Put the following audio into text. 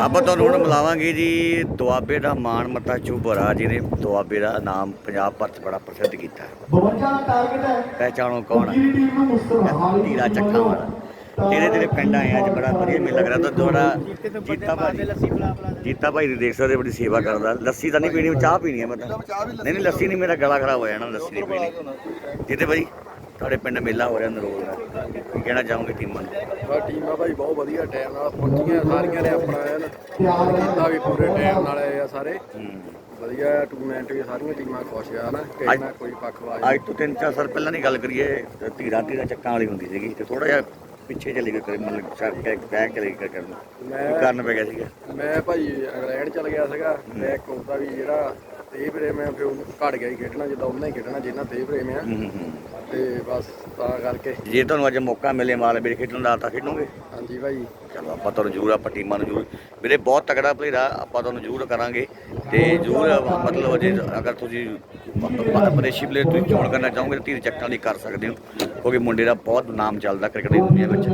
ਆਪਾਂ ਤੁਹਾਨੂੰ ਹੁਣ ਮਿਲਾਵਾਂਗੇ ਜੀ ਦੁਆਬੇ ਦਾ ਮਾਣ ਮੱਤਾ ਚੂਬਰਾ ਜਿਹਨੇ ਦੁਆਬੇ ਦਾ ਨਾਮ ਪੰਜਾਬ ਭਰ 'ਚ ਬੜਾ ਪ੍ਰਸਿੱਧ ਕੀਤਾ। ਹੈ 52 ਦਾ ਟਾਰਗੇਟ ਹੈ। ਪਹਿਚਾਣੋ ਕੌਣ ਹੈ ਵਕੀਲੀ ਟੀਮ ਨੂੰ ਮੁਸਤਫਾ ਤੀਰਾ ਚੱਕਾ ਵਾਲਾ। ਤੇਰੇ ਤੇਰੇ ਪਿੰਡ ਆਏ ਅੱਜ ਬੜਾ ਵਧੀਆ ਮੇਲਾ ਲੱਗ ਰਿਹਾ ਤਾਂ ਦੁਆਰਾ ਜੀਤਾ ਭਾਜੀ ਜੀਤਾ ਭਾਈ ਦੀ ਦੇਖ ਸਕਦੇ ਬੜੀ ਸੇਵਾ ਕਰਦਾ। ਲੱਸੀ ਤਾਂ ਨਹੀਂ ਪੀਣੀ ਚਾਹ ਪੀਣੀ ਹੈ ਮੈਂ ਤਾਂ। ਨਹੀਂ ਨਹੀਂ ਲੱਸੀ ਨਹੀਂ ਮੇਰਾ ਗਲਾ ਖਰਾਬ ਹੋ ਜਾਣਾ ਲੱਸੀ ਨਹੀਂ ਪੀਣੀ। ਜੀਤੇ ਭਾਈ। ਤੁਹਾਡੇ ਪਿੰਡ ਮੇਲਾ ਹੋ ਰਿਹਾ ਨਰੋਲ ਦਾ। ਕੀ ਕਹਿਣਾ ਚਾਹੋਗੇ ਟੀਮਾਂ ਨੂੰ? ਬਾ ਟੀਮਾਂ ਭਾਈ ਬਹੁਤ ਵਧੀਆ ਟਾਈਮ ਨਾਲ ਪਹੁੰਚੀਆਂ ਸਾਰੀਆਂ ਨੇ ਆਪਣਾ ਐਨ ਕੀਤਾ ਵੀ ਪੂਰੇ ਟਾਈਮ ਨਾਲ ਆਏ ਆ ਸਾਰੇ। ਵਧੀਆ ਟੂਰਨਾਮੈਂਟ ਵੀ ਸਾਰੀਆਂ ਟੀਮਾਂ ਖੁਸ਼ ਆ ਨਾ ਕਿਸੇ ਨਾਲ ਕੋਈ ਪੱਖਵਾਜ ਅੱਜ ਤੋਂ 3-4 ਸਾਲ ਪਹਿਲਾਂ ਦੀ ਗੱਲ ਕਰੀਏ ਧੀਰਾ ਧੀਰਾ ਚੱਕਾਂ ਵਾਲੀ ਹੁੰਦੀ ਸੀਗੀ ਤੇ ਥੋੜਾ ਜਿਹਾ ਪਿੱਛੇ ਚਲੇ ਗਏ ਕਰੇ ਮਤਲਬ ਸਰ ਕੇ ਬੈਕ ਚਲੇ ਗਏ ਕਰਨ। ਮੈਂ- ਕਾਰਨ ਪੈ ਗਿਆ ਸੀਗਾ? ਮੈਂ ਭਾਈ ਇੰਗਲੈਂਡ ਚਲ ਗਿਆ ਸੀਗਾ ਮੈਂ ਉਹਦਾ ਵੀ ਜਿਹੜਾ ਤੇ ਪ੍ਰੇਮ ਹੈ ਫਿਰ ਘਟ ਗਿਆ ਹੀ ਖੇਡਣਾ ਜਿੱਦਾਂ ਉਹਨਾਂ ਹੀ ਖੇਡਣਾ ਜਿੰਨਾ ਤੇ ਹੂੰ ਹੂੰ ਹੂੰ। ਤੇ ਬਸ ਤਾਂ ਕਰਕੇ। ਜੇ ਤੁਹਾਨੂੰ ਅੱਜ ਮੌਕਾ ਮਿਲੇ ਮਾਲ ਵੀਰੇ ਖੇਡਣ ਦਾ ਤਾਂ ਖੇਡੋਗੇ? ਹਾਂਜੀ ਭਾਈ। ਚਲੋ ਆਪਾਂ ਤੁਹਾਨੂੰ ਜ਼ਰੂਰ ਆਪਾਂ ਟੀਮਾਂ ਨੂੰ ਜ਼ਰੂਰ ਵੀਰੇ ਬਹੁਤ ਤਕੜਾ ਪਲੇਅਰ ਆ ਆਪਾਂ ਤੁਹਾਨੂੰ ਜ਼ਰੂਰ ਕਰਾਂਗੇ। ਤੇ ਜ਼ਰੂਰ ਮਤਲਬ ਜੇ ਅਗਰ ਤੁਸੀਂ ਵਿਦੇਸ਼ੀ ਪਲੇਅਰ ਤੁਸੀਂ ਚੋਣ ਕਰਨਾ ਚਾਹੋਗੇ ਤਾਂ ਧੀਰ ਚੱਕਾਂ ਲਈ ਕਰ ਸਕਦੇ ਹੋ ਕਿਉਂਕਿ ਮੁੰਡੇ ਦਾ ਬਹੁਤ ਨਾਮ ਚੱਲਦਾ ਕ੍ਰਿਕਟ ਦੀ ਦੁਨੀਆ ਵਿੱਚ।